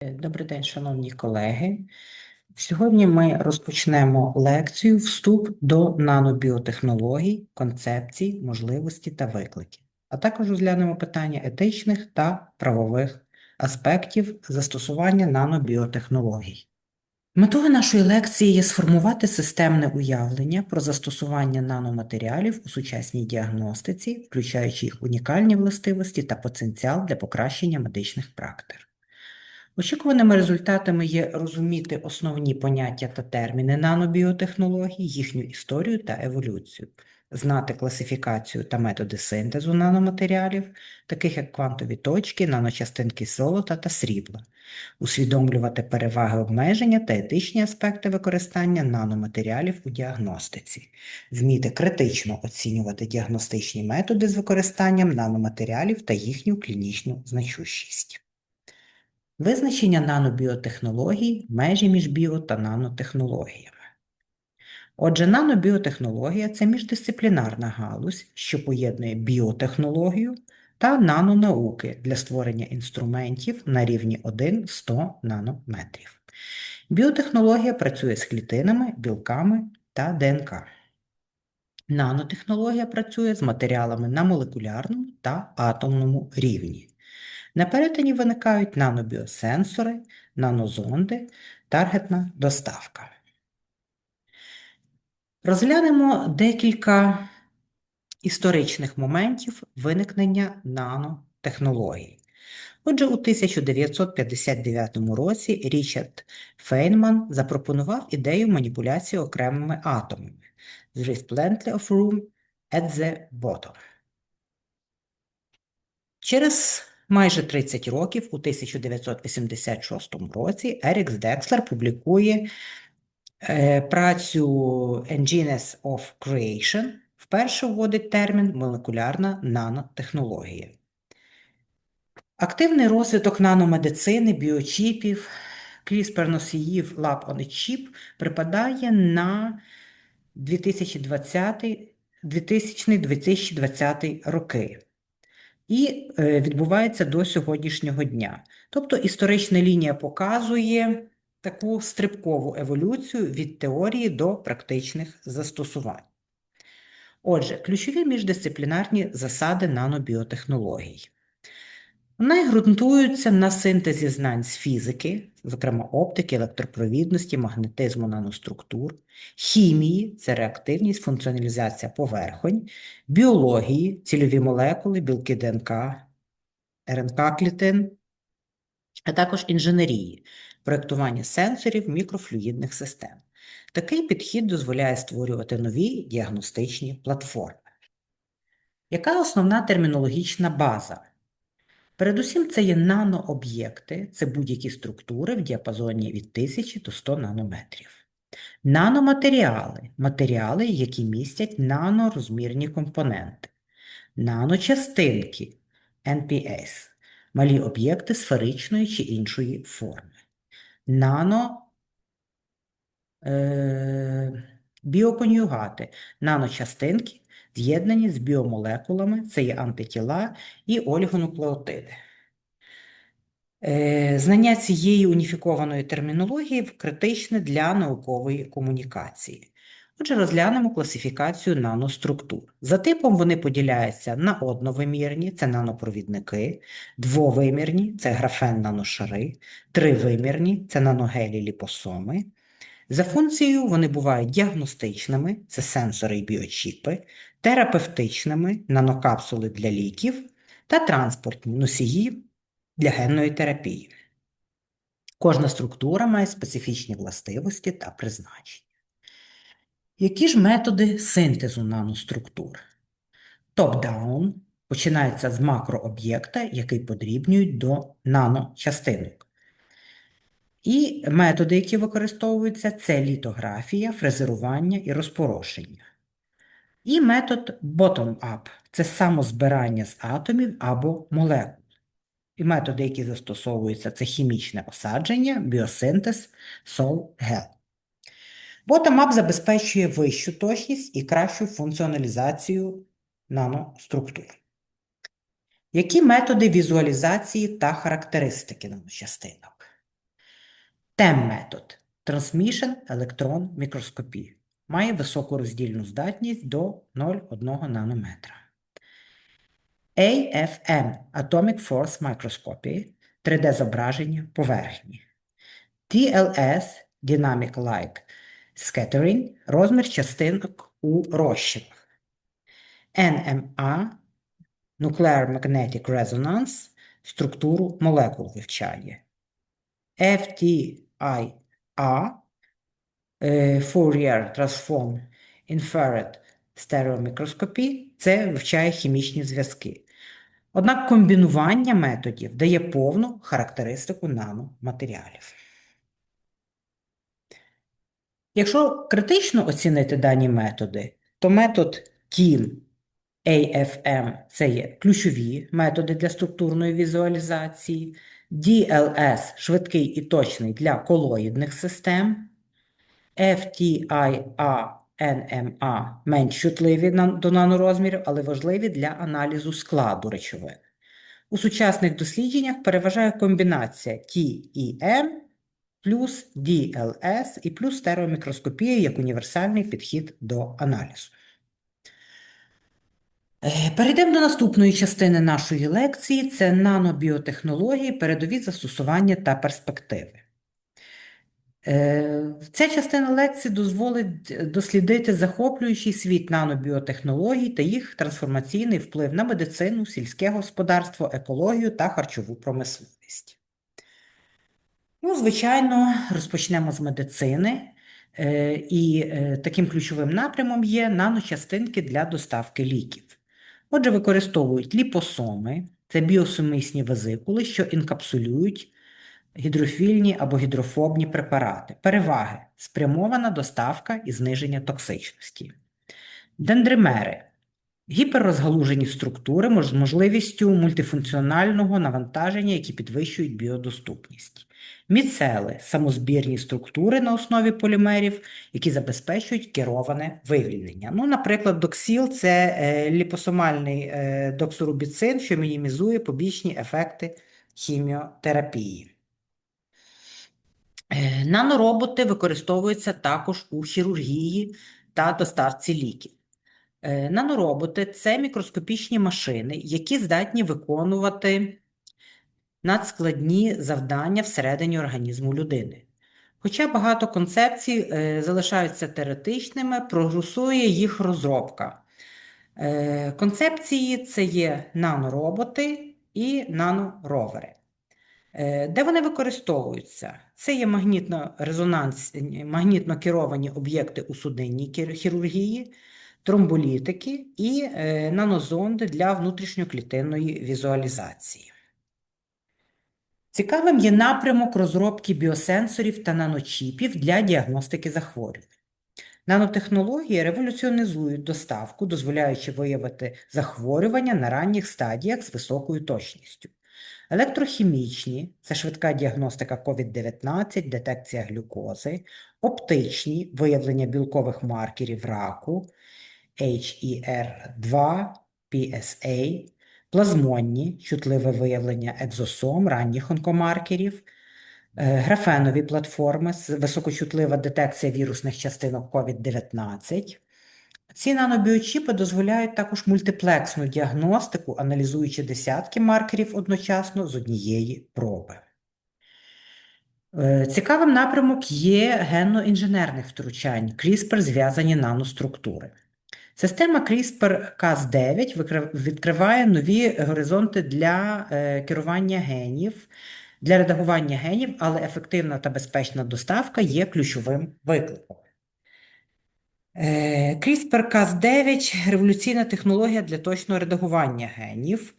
Добрий день, шановні колеги. Сьогодні ми розпочнемо лекцію Вступ до нанобіотехнологій, концепцій, можливості та викликів, а також розглянемо питання етичних та правових аспектів застосування нанобіотехнологій. Метою нашої лекції є сформувати системне уявлення про застосування наноматеріалів у сучасній діагностиці, включаючи їх унікальні властивості та потенціал для покращення медичних практик. Очікуваними результатами є розуміти основні поняття та терміни нанобіотехнологій, їхню історію та еволюцію, знати класифікацію та методи синтезу наноматеріалів, таких як квантові точки, наночастинки золота та срібла, усвідомлювати переваги обмеження та етичні аспекти використання наноматеріалів у діагностиці, вміти критично оцінювати діагностичні методи з використанням наноматеріалів та їхню клінічну значущість. Визначення нанобіотехнологій межі між біо та нанотехнологіями. Отже, нанобіотехнологія це міждисциплінарна галузь, що поєднує біотехнологію та нанонауки для створення інструментів на рівні 1-100 нанометрів. Біотехнологія працює з клітинами, білками та ДНК. Нанотехнологія працює з матеріалами на молекулярному та атомному рівні. На перетині виникають нанобіосенсори, нанозонди, таргетна доставка. Розглянемо декілька історичних моментів виникнення нанотехнологій. Отже, у 1959 році Річард Фейнман запропонував ідею маніпуляції окремими атомами. Is plenty of room at the bottom. Через Майже 30 років у 1986 році Ерікс Декслер публікує е, працю Engines of Creation, вперше вводить термін молекулярна нанотехнологія. Активний розвиток наномедицини, біочіпів, CRISPR-носіїв Lab on a Chip припадає на 2020-2020 роки і е, відбувається до сьогоднішнього дня. Тобто історична лінія показує таку стрибкову еволюцію від теорії до практичних застосувань. Отже, ключові міждисциплінарні засади нанобіотехнологій. Вони ґрунтуються на синтезі знань з фізики, зокрема оптики, електропровідності, магнетизму наноструктур, хімії це реактивність, функціоналізація поверхонь, біології, цільові молекули, білки ДНК, РНК клітин, а також інженерії, проєктування сенсорів мікрофлюїдних систем. Такий підхід дозволяє створювати нові діагностичні платформи. Яка основна термінологічна база? Передусім, це є нанооб'єкти, це будь-які структури в діапазоні від 1000 до 100 нанометрів. Наноматеріали матеріали, які містять нанорозмірні компоненти. Наночастинки NPS малі об'єкти сферичної чи іншої форми. Нано е, біоконюгати, наночастинки з'єднані з біомолекулами, це є антитіла і олігонуклеотиди. Е, знання цієї уніфікованої термінології критичне для наукової комунікації. Отже, розглянемо класифікацію наноструктур. За типом вони поділяються на одновимірні це нанопровідники, двовимірні це графен наношари, тривимірні це наногелі ліпосоми, за функцією вони бувають діагностичними це сенсори і біочіпи, терапевтичними нанокапсули для ліків та транспортні носії для генної терапії. Кожна структура має специфічні властивості та призначення. Які ж методи синтезу наноструктур? Топ-даун починається з макрооб'єкта, який подрібнюють до наночастинок. І методи, які використовуються, це літографія, фрезерування і розпорошення. І метод bottom-up це самозбирання з атомів або молекул. І методи, які застосовуються, це хімічне осадження, біосинтез, сол-гел. Bottom-up забезпечує вищу точність і кращу функціоналізацію наноструктур. Які методи візуалізації та характеристики наночастинок? TEM-метод Transmission Electron Microscopy має високу роздільну здатність до 0,1 нанометра. AFM Atomic Force Microscopy 3D-зображення поверхні. TLS Dynamic Light Scattering розмір частинок у розчинах. NMA Nuclear Magnetic Resonance структуру молекул вивчає. FTIA Fourier Transform Infrared Stereomicroscopy – це вивчає хімічні зв'язки. Однак комбінування методів дає повну характеристику наноматеріалів. Якщо критично оцінити дані методи, то метод TIN AFM це є ключові методи для структурної візуалізації, DLS швидкий і точний для колоїдних систем, FTIA NMA менш чутливі до нанорозмірів, але важливі для аналізу складу речовин. У сучасних дослідженнях переважає комбінація TEM плюс DLS і плюс стереомікроскопія як універсальний підхід до аналізу. Е, перейдемо до наступної частини нашої лекції: це нанобіотехнології, передові застосування та перспективи. Е, ця частина лекції дозволить дослідити захоплюючий світ нанобіотехнологій та їх трансформаційний вплив на медицину, сільське господарство, екологію та харчову промисловість. Ну, Звичайно, розпочнемо з медицини. Е, і таким ключовим напрямом є наночастинки для доставки ліків. Отже, використовують ліпосоми, це біосумисні везикули, що інкапсулюють гідрофільні або гідрофобні препарати. Переваги спрямована доставка і зниження токсичності. Дендримери гіперрозгалужені структури з можливістю мультифункціонального навантаження, які підвищують біодоступність. Міцели самозбірні структури на основі полімерів, які забезпечують кероване вивільнення. Ну, Наприклад, доксіл це е, ліпосомальний е, доксорубіцин, що мінімізує побічні ефекти хіміотерапії. Е, нанороботи використовуються також у хірургії та доставці ліків. Нанороботи це мікроскопічні машини, які здатні виконувати надскладні завдання всередині організму людини. Хоча багато концепцій е, залишаються теоретичними, прогресує їх розробка. Е, Концепції це є нанороботи і наноровери. Е, Де вони використовуються? Це є магнітно-резонансні, магнітно керовані об'єкти у судинній хірургії, тромболітики і е, нанозонди для внутрішньоклітинної візуалізації. Цікавим є напрямок розробки біосенсорів та наночіпів для діагностики захворювань. Нанотехнології революціонізують доставку, дозволяючи виявити захворювання на ранніх стадіях з високою точністю. Електрохімічні це швидка діагностика COVID-19, детекція глюкози, оптичні виявлення білкових маркерів раку, HER2, PSA, плазмонні, чутливе виявлення екзосом, ранніх онкомаркерів, е, графенові платформи, високочутлива детекція вірусних частинок COVID-19. Ці нанобіочіпи дозволяють також мультиплексну діагностику, аналізуючи десятки маркерів одночасно з однієї проби. Е, цікавим напрямок є генно-інженерних втручань, CRISPR зв'язані наноструктури. Система CRISPR-Cas9 відкриває нові горизонти для е, керування генів, для редагування генів, але ефективна та безпечна доставка є ключовим викликом. Е, CRISPR-Cas9 революційна технологія для точного редагування генів.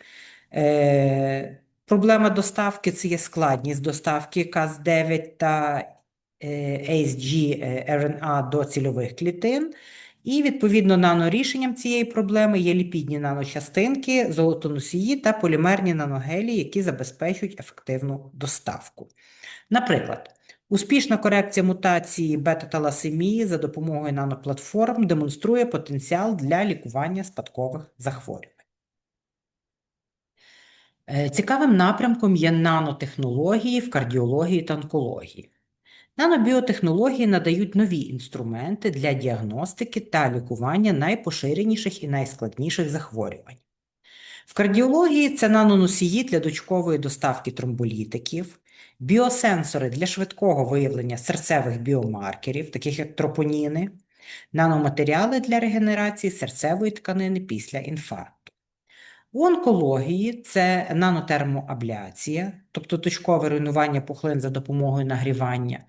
Е, проблема доставки це є складність доставки Cas9 та ASG RNA до цільових клітин. І, відповідно, нанорішенням цієї проблеми є ліпідні наночастинки, золотоносії та полімерні наногелі, які забезпечують ефективну доставку. Наприклад, успішна корекція мутації бета-таласемії за допомогою наноплатформ демонструє потенціал для лікування спадкових захворювань. Е, цікавим напрямком є нанотехнології в кардіології та онкології. Нанобіотехнології надають нові інструменти для діагностики та лікування найпоширеніших і найскладніших захворювань. В кардіології це наноносії для дочкової доставки тромболітиків, біосенсори для швидкого виявлення серцевих біомаркерів, таких як тропоніни, наноматеріали для регенерації серцевої тканини після інфаркту. У онкології це нанотермоабляція, тобто точкове руйнування пухлин за допомогою нагрівання,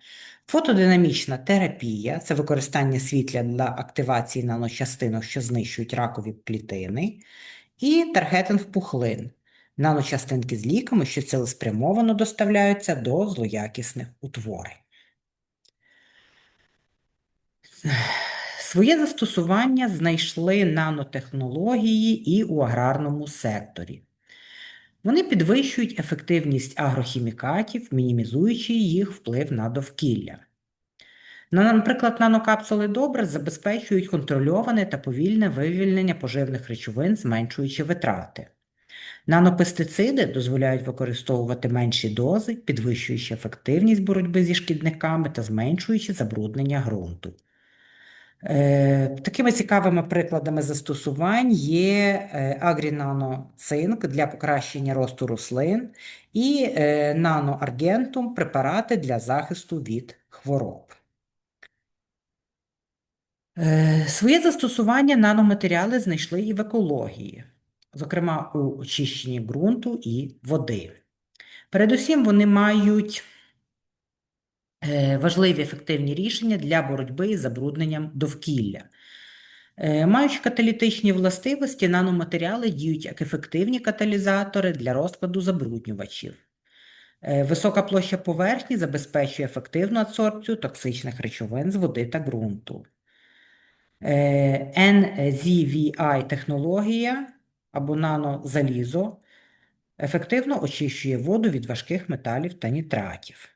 фотодинамічна терапія це використання світла для активації наночастинок, що знищують ракові клітини, і таргетинг пухлин, наночастинки з ліками, що цілеспрямовано доставляються до злоякісних утворень. Своє застосування знайшли нанотехнології і у аграрному секторі. Вони підвищують ефективність агрохімікатів, мінімізуючи їх вплив на довкілля. Наприклад, нанокапсули добре забезпечують контрольоване та повільне вивільнення поживних речовин, зменшуючи витрати. Нанопестициди дозволяють використовувати менші дози, підвищуючи ефективність боротьби зі шкідниками та зменшуючи забруднення ґрунту. Е, такими цікавими прикладами застосувань є е, агрінаноцинк для покращення росту рослин і е, наноаргентум препарати для захисту від хвороб. Своє застосування наноматеріали знайшли і в екології, зокрема у очищенні ґрунту і води. Передусім, вони мають Е, важливі ефективні рішення для боротьби із забрудненням довкілля. Е, маючи каталітичні властивості, наноматеріали діють як ефективні каталізатори для розкладу забруднювачів. Е, висока площа поверхні забезпечує ефективну адсорбцію токсичних речовин з води та ґрунту. NZVI технологія або нанозалізо ефективно очищує воду від важких металів та нітратів.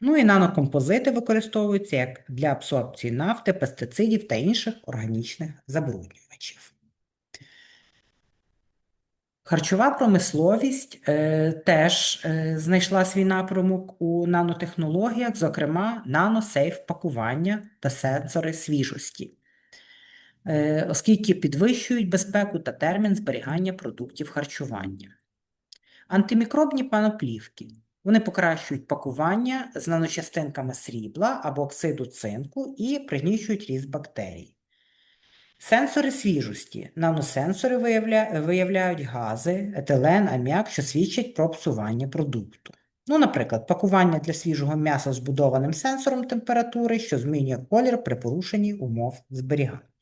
Ну і нанокомпозити використовуються як для абсорбції нафти, пестицидів та інших органічних забруднювачів. Харчова промисловість е, теж е, знайшла свій напрямок у нанотехнологіях, зокрема, наносейф пакування та сенсори свіжості, оскільки підвищують безпеку та термін зберігання продуктів харчування. Антимікробні паноплівки вони покращують пакування з наночастинками срібла або оксиду цинку і пригнічують ріст бактерій. Сенсори свіжості. Наносенсори виявля... виявляють гази, етилен, аміак, що свідчать про псування продукту. Ну, Наприклад, пакування для свіжого м'яса з будованим сенсором температури, що змінює колір при порушенні умов зберігання.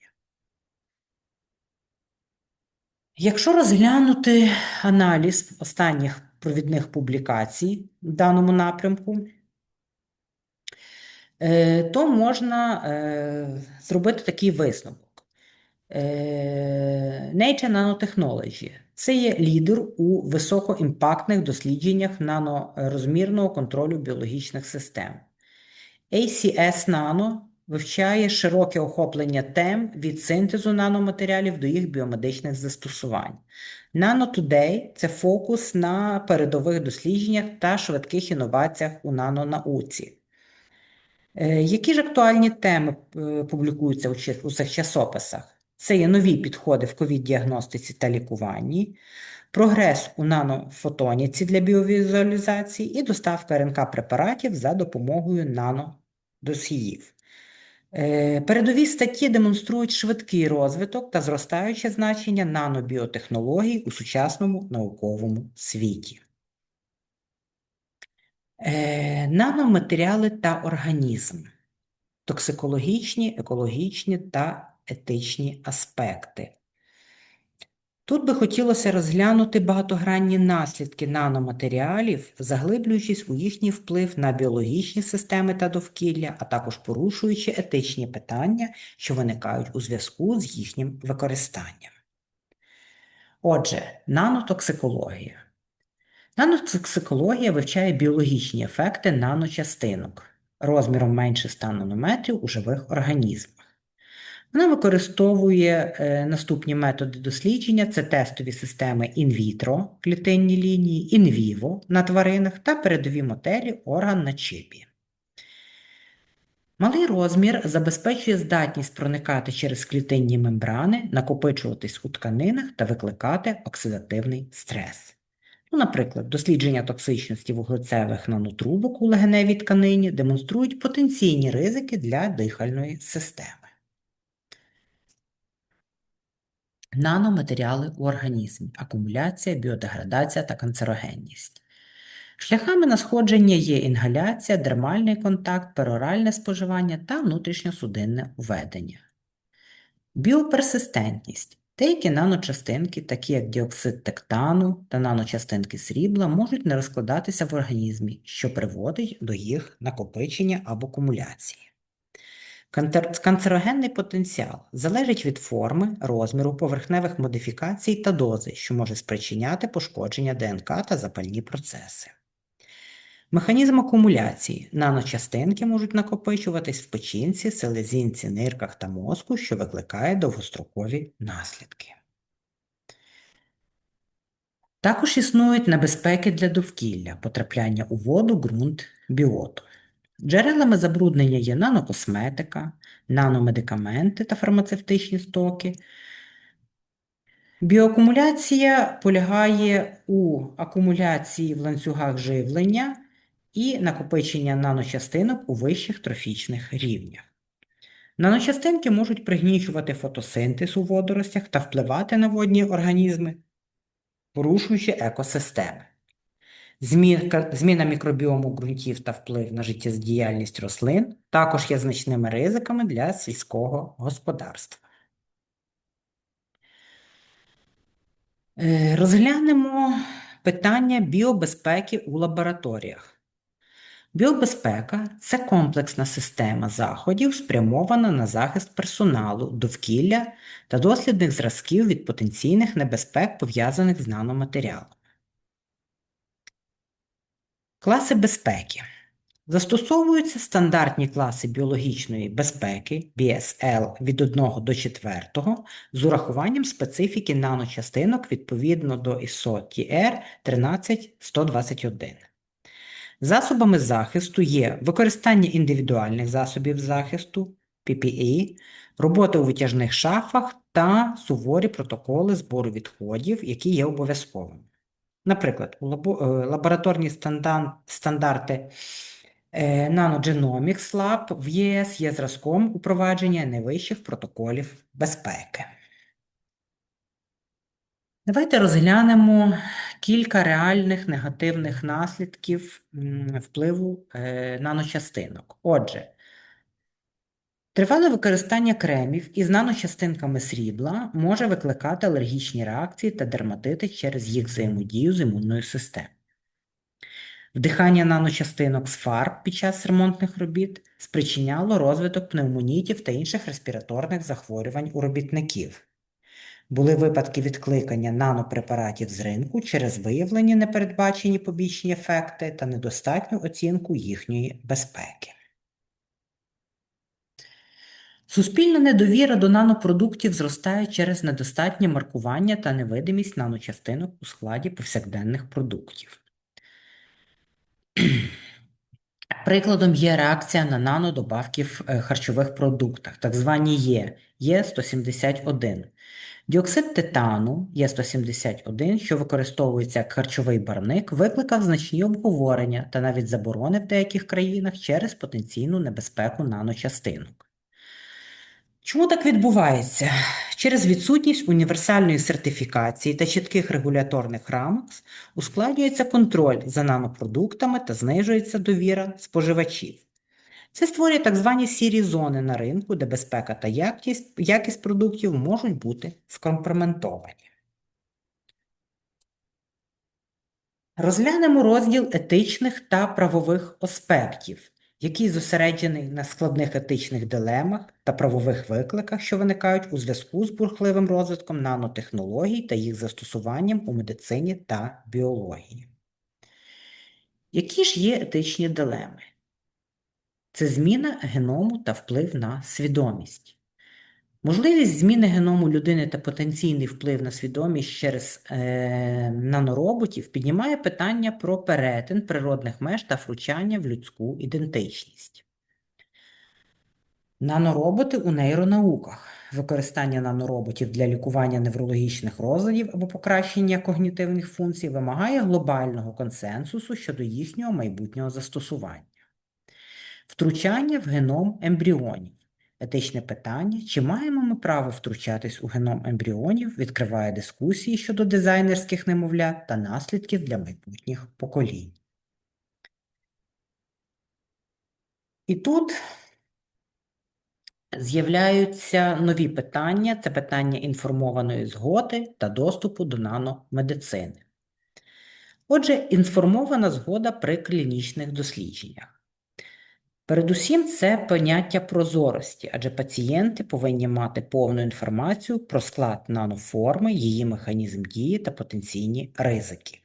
Якщо розглянути аналіз останніх провідних публікацій в даному напрямку, е, то можна е, зробити такий висновок. Е, Nature Nanotechnology це є лідер у високоімпактних дослідженнях нанорозмірного контролю біологічних систем. ACS Nano вивчає широке охоплення тем від синтезу наноматеріалів до їх біомедичних застосувань. Nano Today – це фокус на передових дослідженнях та швидких інноваціях у нанонауці. Е, які ж актуальні теми е, публікуються у цих часописах? Це є нові підходи в ковід-діагностиці та лікуванні, прогрес у нанофотоніці для біовізуалізації і доставка РНК препаратів за допомогою нанодосіїв. Е, передові статті демонструють швидкий розвиток та зростаюче значення нанобіотехнологій у сучасному науковому світі. Е, наноматеріали та організм, токсикологічні, екологічні та етичні аспекти. Тут би хотілося розглянути багатогранні наслідки наноматеріалів, заглиблюючись у їхній вплив на біологічні системи та довкілля, а також порушуючи етичні питання, що виникають у зв'язку з їхнім використанням. Отже, нанотоксикологія. Нанотоксикологія вивчає біологічні ефекти наночастинок розміром менше 100 нанометрів у живих організмах. Вона використовує е, наступні методи дослідження: це тестові системи інвітро, клітинні лінії, інвіво на тваринах та передові моделі орган на чипі. Малий розмір забезпечує здатність проникати через клітинні мембрани, накопичуватись у тканинах та викликати оксидативний стрес. Ну, Наприклад, дослідження токсичності вуглецевих нанотрубок у легеневій тканині демонструють потенційні ризики для дихальної системи. Наноматеріали у організмі, акумуляція, біодеградація та канцерогенність. Шляхами насходження є інгаляція, дермальний контакт, пероральне споживання та внутрішньосудинне введення. Біоперсистентність. Деякі наночастинки, такі як діоксид тектану та наночастинки срібла, можуть не розкладатися в організмі, що приводить до їх накопичення або акумуляції. Канцерогенний потенціал залежить від форми, розміру, поверхневих модифікацій та дози, що може спричиняти пошкодження ДНК та запальні процеси. Механізм акумуляції. Наночастинки можуть накопичуватись в печінці, селезінці, нирках та мозку, що викликає довгострокові наслідки. Також існують небезпеки для довкілля, потрапляння у воду, ґрунт, біоту. Джерелами забруднення є нанокосметика, наномедикаменти та фармацевтичні стоки. Біоакумуляція полягає у акумуляції в ланцюгах живлення і накопичення наночастинок у вищих трофічних рівнях. Наночастинки можуть пригнічувати фотосинтез у водоростях та впливати на водні організми, порушуючи екосистеми. Зміна мікробіому ґрунтів та вплив на життєздіяльність рослин також є значними ризиками для сільського господарства. Е, розглянемо питання біобезпеки у лабораторіях. Біобезпека це комплексна система заходів, спрямована на захист персоналу, довкілля та дослідних зразків від потенційних небезпек, пов'язаних з наноматеріалом. Класи безпеки. Застосовуються стандартні класи біологічної безпеки BSL від 1 до 4 з урахуванням специфіки наночастинок відповідно до ISO TR 13121. Засобами захисту є використання індивідуальних засобів захисту PPE, робота у витяжних шафах та суворі протоколи збору відходів, які є обов'язковими. Наприклад, е, лабораторні стандарти е, Nanogenomics Lab в ЄС є зразком упровадження найвищих протоколів безпеки. Давайте розглянемо кілька реальних негативних наслідків впливу е, наночастинок. Отже, тривале використання кремів із наночастинками срібла може викликати алергічні реакції та дерматити через їх взаємодію з імунною системою. Вдихання наночастинок з фарб під час ремонтних робіт спричиняло розвиток пневмонітів та інших респіраторних захворювань у робітників. Були випадки відкликання нанопрепаратів з ринку через виявлені непередбачені побічні ефекти та недостатню оцінку їхньої безпеки. Суспільна недовіра до нанопродуктів зростає через недостатнє маркування та невидимість наночастинок у складі повсякденних продуктів. Прикладом є реакція на нанодобавки в е, харчових продуктах, так звані Є, Є171. Діоксид титану Є171, що використовується як харчовий барник, викликав значні обговорення та навіть заборони в деяких країнах через потенційну небезпеку наночастинок. Чому так відбувається? Через відсутність універсальної сертифікації та чітких регуляторних рамок ускладнюється контроль за нанопродуктами та знижується довіра споживачів. Це створює так звані сірі зони на ринку, де безпека та якість, якість продуктів можуть бути скомпроментовані. Розглянемо розділ етичних та правових аспектів, який зосереджений на складних етичних дилемах та правових викликах, що виникають у зв'язку з бурхливим розвитком нанотехнологій та їх застосуванням у медицині та біології. Які ж є етичні дилеми? Це зміна геному та вплив на свідомість. Можливість зміни геному людини та потенційний вплив на свідомість через е, нанороботів піднімає питання про перетин природних меж та втручання в людську ідентичність. Нанороботи у нейронауках. Використання нанороботів для лікування неврологічних розладів або покращення когнітивних функцій вимагає глобального консенсусу щодо їхнього майбутнього застосування. Втручання в геном ембріонів. Етичне питання, чи маємо ми право втручатись у геном ембріонів, відкриває дискусії щодо дизайнерських немовлят та наслідків для майбутніх поколінь. І тут з'являються нові питання: це питання інформованої згоди та доступу до наномедицини. Отже, інформована згода при клінічних дослідженнях. Передусім, це поняття прозорості, адже пацієнти повинні мати повну інформацію про склад наноформи, її механізм дії та потенційні ризики.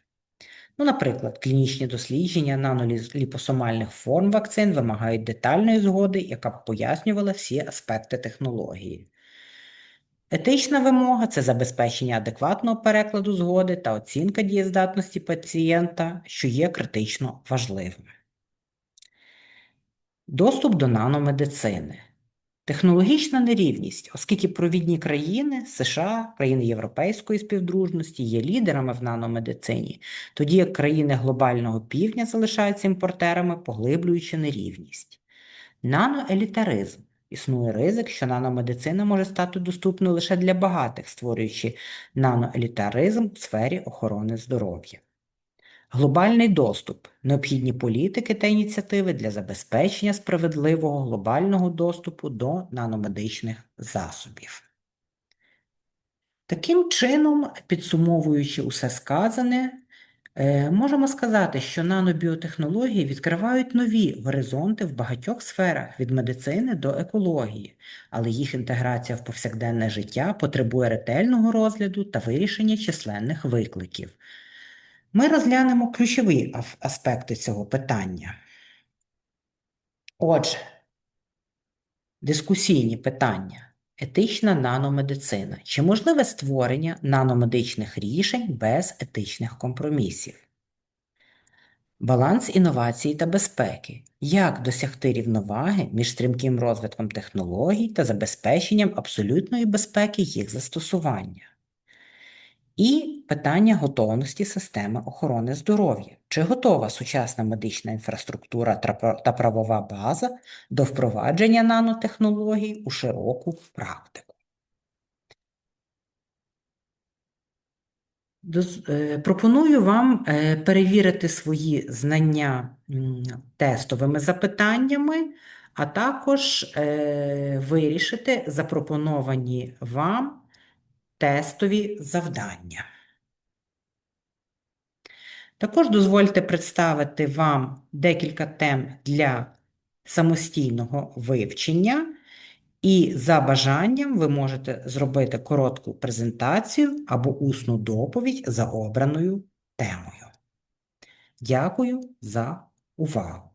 Ну, наприклад, клінічні дослідження наноліпосомальних форм вакцин вимагають детальної згоди, яка б пояснювала всі аспекти технології. Етична вимога це забезпечення адекватного перекладу згоди та оцінка дієздатності пацієнта, що є критично важливим. Доступ до наномедицини. Технологічна нерівність, оскільки провідні країни США, країни Європейської співдружності є лідерами в наномедицині, тоді як країни глобального півдня залишаються імпортерами, поглиблюючи нерівність. Наноелітаризм. Існує ризик, що наномедицина може стати доступною лише для багатих, створюючи наноелітаризм в сфері охорони здоров'я. Глобальний доступ необхідні політики та ініціативи для забезпечення справедливого глобального доступу до наномедичних засобів. Таким чином, підсумовуючи усе сказане, е, можемо сказати, що нанобіотехнології відкривають нові горизонти в багатьох сферах від медицини до екології, але їх інтеграція в повсякденне життя потребує ретельного розгляду та вирішення численних викликів. Ми розглянемо ключові аспекти цього питання. Отже, дискусійні питання. Етична наномедицина. Чи можливе створення наномедичних рішень без етичних компромісів? Баланс інновацій та безпеки. Як досягти рівноваги між стрімким розвитком технологій та забезпеченням абсолютної безпеки їх застосування? І питання готовності системи охорони здоров'я. Чи готова сучасна медична інфраструктура та правова база до впровадження нанотехнологій у широку практику? Е, пропоную вам е, перевірити свої знання тестовими запитаннями, а також е, вирішити запропоновані вам тестові завдання. Також дозвольте представити вам декілька тем для самостійного вивчення, і за бажанням ви можете зробити коротку презентацію або усну доповідь за обраною темою. Дякую за увагу!